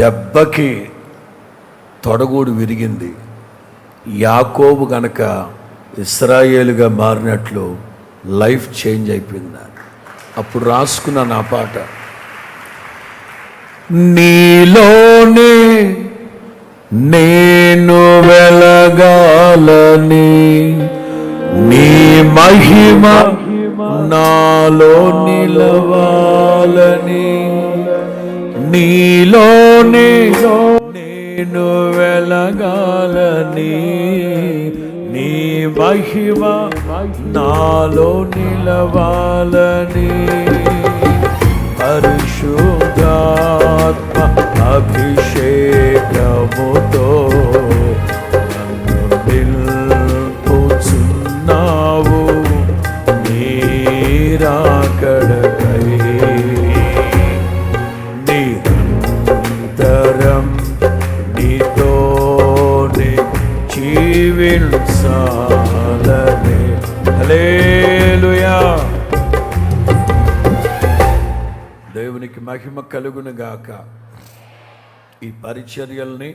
దెబ్బకి తొడగూడు విరిగింది యాకోబు గనక ఇస్రాయేలుగా మారినట్లు లైఫ్ చేంజ్ అయిపోయింది నాకు. అప్పుడు రాసుకున్న నా పాట నీలోనే నేను వెలగాలని నీ మహిమ నాలో నిలవాలని నీలోనే నేను వెలగాలని. నీ మహిమ నాలో నిలవాలని. పరిశుద్ధాత్మ అభిషేకముతో జీవించాలనే హల్లెలూయా. దేవునికి మహిమ కలుగును గాక ఈ పరిచర్యల్ని